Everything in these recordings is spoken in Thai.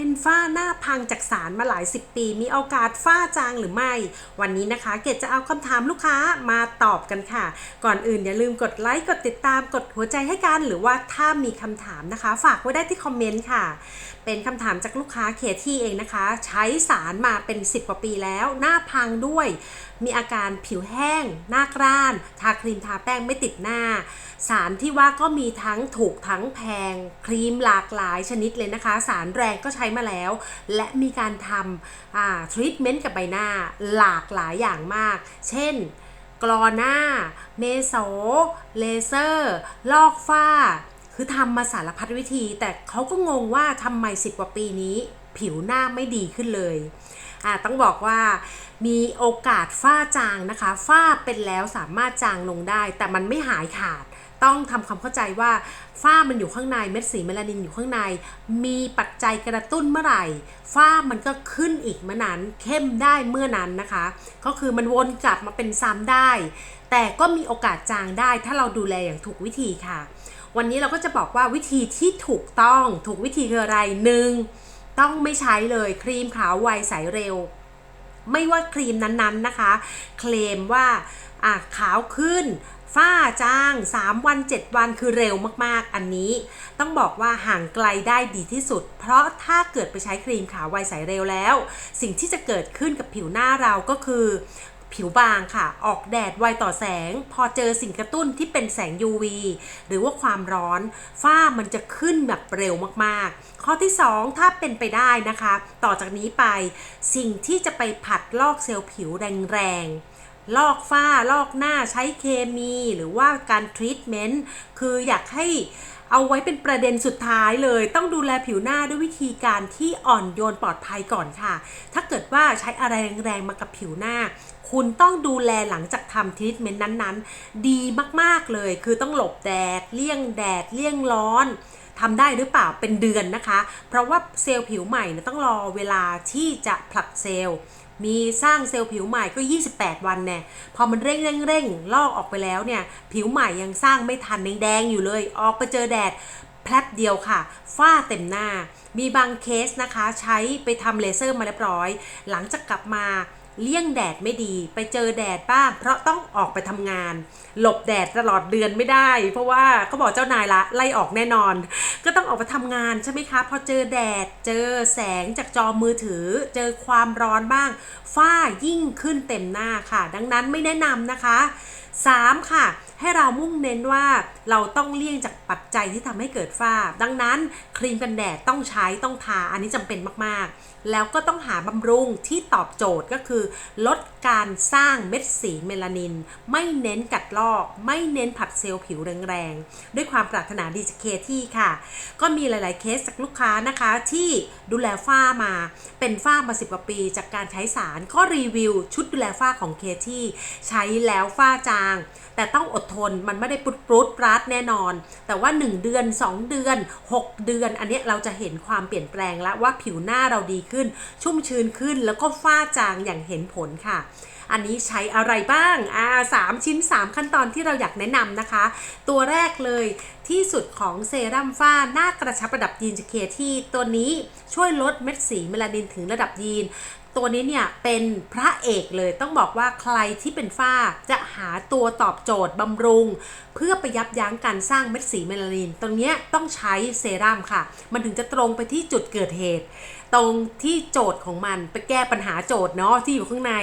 เป็นฝ้าหน้าพังจากสารมาหลายสิบปี มีโอกาสฝ้าจางหรือไม่ วันนี้นะคะ เกดจะเอาคำถามลูกค้ามาตอบกันค่ะ ก่อนอื่นอย่าลืมกดไลค์กดติดตามกดหัวใจให้กันหรือว่าถ้ามีคำถามนะคะ ฝากไว้ได้ที่คอมเมนต์ค่ะ เป็นคำถามจากลูกค้าเคที่เองนะคะ ใช้สารมาเป็น 10 กว่าปีแล้ว หน้าพังด้วย มีอาการผิวแห้ง หน้ากร้าน ทาครีมทาแป้งไม่ติดหน้า สารที่ว่าก็มีทั้งถูกทั้งแพง ครีมหลากหลายชนิดเลยนะคะ สารแรงก็ใช้มาแล้ว และมีการทำทรีทเมนต์กับใบหน้าหลากหลายอย่างมาก เช่นกรอหน้า เมโสเลเซอร์ ลอกฝ้า คือทำมาสารพัดวิธี แต่เขาก็งงว่าทำไมสิบกว่าปีนี้ ผิวหน้าไม่ดีขึ้นเลย ต้องบอกว่ามีโอกาสฝ้าจางนะคะ ฝ้าเป็นแล้วสามารถจางลงได้ แต่มันไม่หายขาด ต้องทำความเข้าใจว่าฝ้ามันอยู่ข้างในเม็ดสีเมลานินอยู่ข้างใน มีปัจจัยกระตุ้นเมื่อไหร่ ฝ้ามันก็ขึ้นอีกเมื่อนั้นเข้มได้เมื่อนั้นนะคะ ก็คือมันวนกลับมาเป็นซ้ำได้ แต่ก็มีโอกาสจางได้ถ้าเราดูแลอย่างถูกวิธีค่ะ วันนี้เราก็จะบอกว่าวิธีที่ถูกต้องถูกวิธีคืออะไรหนึ่งต้องไม่ใช้เลยครีมขาวไวใสเร็ว ไม่ว่าครีมนั้นๆนะคะ เคลมว่าอะขาวขึ้นฝ้าจาง 3 วัน 7 วันคือเร็วมากๆ อันนี้ ต้องบอกว่าห่างไกลได้ดีที่สุด เพราะถ้าเกิดไปใช้ครีมขาวไวใสเร็วแล้ว สิ่งที่จะเกิดขึ้นกับผิวหน้าเราก็คือ ผิวบางค่ะ ออกแดดไวต่อแสง พอเจอสิ่งกระตุ้นที่เป็นแสง UV หรือว่าความร้อน ฝ้ามันจะขึ้นแบบเร็วมากๆ ข้อที่ 2 ถ้าเป็นไปได้นะคะ ต่อจากนี้ไป สิ่งที่จะไปผัดลอกเซลล์ผิวแรงๆ ลอกฝ้าลอกหน้าใช้เคมีหรือว่าการทรีทเมนต์คืออยากให้เอาไว้เป็นประเด็นสุดท้ายเลย ต้องดูแลผิวหน้าด้วยวิธีการที่อ่อนโยนปลอดภัยก่อนค่ะ ถ้าเกิดว่าใช้อะไรแรงๆมากับผิวหน้า คุณต้องดูแลหลังจากทำทรีทเมนต์นั้นๆ ดีมากๆเลย คือต้องหลบแดด เลี่ยงแดด เลี่ยงร้อนทำได้หรือเปล่าเป็นเดือนนะคะ เพราะว่าเซลล์ผิวใหม่ต้องรอเวลาที่จะผลัดเซลล์ มีสร้างเซลล์ผิวใหม่ก็ 28 วันแน่พอมันเร่งเร่งเร่งลอกออกไปแล้วเนี่ย ผิวใหม่ยังสร้างไม่ทันแดงๆอยู่เลย ออกไปเจอแดดแพลบเดียวค่ะ ฝ้าเต็มหน้า มีบางเคสนะคะ ใช้ไปทำเลเซอร์มาเรียบร้อย หลังจากกลับมา เลี่ยงแดดไม่ดีไปเจอแดดบ้าง เพราะต้องออกไปทำงาน หลบแดดตลอดเดือนไม่ได้ เพราะว่าเขาบอกเจ้านายละไล่ออกแน่นอน ก็ต้องออกไปทำงานใช่ไหมคะพอเจอแดดเจอแสงจากจอมือถือ เจอความร้อนบ้าง ฝ้ายิ่งขึ้นเต็มหน้าค่ะ ดังนั้นไม่แนะนำนะคะ 3. ค่ะให้เรามุ่งเน้นว่าเราต้องเลี่ยงจากปัจจัยที่ทำให้เกิดฝ้า ดังนั้นครีมกันแดดต้องใช้ต้องทาอันนี้จำเป็นมากๆ แล้วก็ต้องหาบำรุงที่ตอบโจทย์ก็คือลดการสร้างเม็ดสีเมลานิน ไม่เน้นกัดลอก ไม่เน้นผัดเซลล์ผิวแรงๆ ด้วยความปรารถนาดีจากเคที่ค่ะ ก็มีหลายๆเคสจากลูกค้านะคะที่ดูแลฝ้ามาเป็นฝ้ามาสิบกว่าปีจากการใช้สารก็รีวิวชุดดูแลฝ้าของเคที่ใช้แล้วฝ้าจาง แต่ต้องอดทนมันไม่ได้ปุดปรุดราดแน่นอน แต่ว่า 1 เดือน 2 เดือน 6 เดือน อันนี้เราจะเห็นความเปลี่ยนแปลงแล้วว่าผิวหน้าเราดีขึ้น ชุ่มชื้นขึ้นแล้วก็ฝ้าจางอย่างเห็นผลค่ะ อันนี้ใช้อะไรบ้างอ่าสามชิ้น 3 ขั้นตอนที่เราอยากแนะนำนะคะ ตัวแรกเลยที่สุดของเซรั่มฝ้าหน้ากระชับระดับยีนจเคที่ตัวนี้ช่วยลดเม็ดสีเมลานินถึงระดับยีน ตัวนี้เนี่ยเป็นพระเอกเลยต้องบอกว่าใครที่เป็นฝ้าจะหาตัวตอบโจทย์บำรุง เพื่อไปยับยั้งการสร้างเม็ดสีเมลานินตรงเนี้ยต้องใช้เซรั่มค่ะ มันถึงจะตรงไปที่จุดเกิดเหตุ ตรงที่โจทย์ของมันไปแก้ปัญหาโจทย์เนาะที่อยู่ข้างใน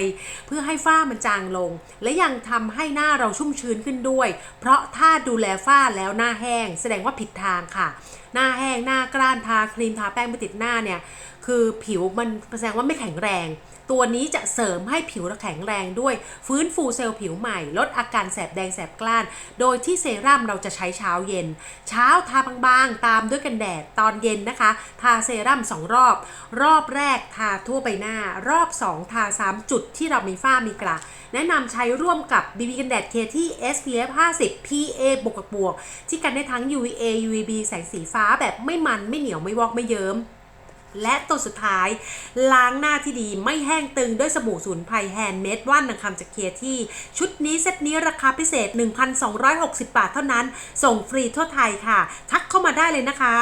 เพื่อให้ฝ้ามันจางลง และยังทำให้หน้าเราชุ่มชื้นขึ้นด้วย เพราะถ้าดูแลฝ้าแล้วหน้าแห้ง แสดงว่าผิดทางค่ะ หน้าแห้งหน้ากร้านทาครีมทาแป้งไม่ติดหน้าเนี่ยคือผิวมันแสดงว่าไม่แข็งแรง ตัวนี้จะเสริมให้ผิวเราแข็งแรงด้วย ฟื้นฟูเซลล์ผิวใหม่ ลดอาการแสบแดงแสบกล้าน โดยที่เซรั่มเราจะใช้เช้าเย็น เช้าทาบางๆ ตามด้วยกันแดดตอนเย็นนะคะ ทาเซรั่ม2 รอบ รอบแรกทาทั่วใบหน้า รอบ 2 ทา 3 จุดที่เรามีฝ้ามีกระแนะนำใช้ร่วมกับ BB กันแดดเคที่ SPF 50 PA บวกกับบวกที่กันได้ทั้ง UVA UVB แสงสีฟ้าาแบบไม่มันไม่เหนียวไม่วอกไม่เยิ้มและตัวสุดท้ายล้างหน้าที่ดีไม่แห้งตึงด้วยสบู่สูนไพรแฮนด์เมดว่านนางคำจากเคียที่ ชุดนี้เซตนี้ราคาพิเศษ 1,260 บาทเท่านั้น ส่งฟรีทั่วไทยค่ะ ทักเข้ามาได้เลยนะคะ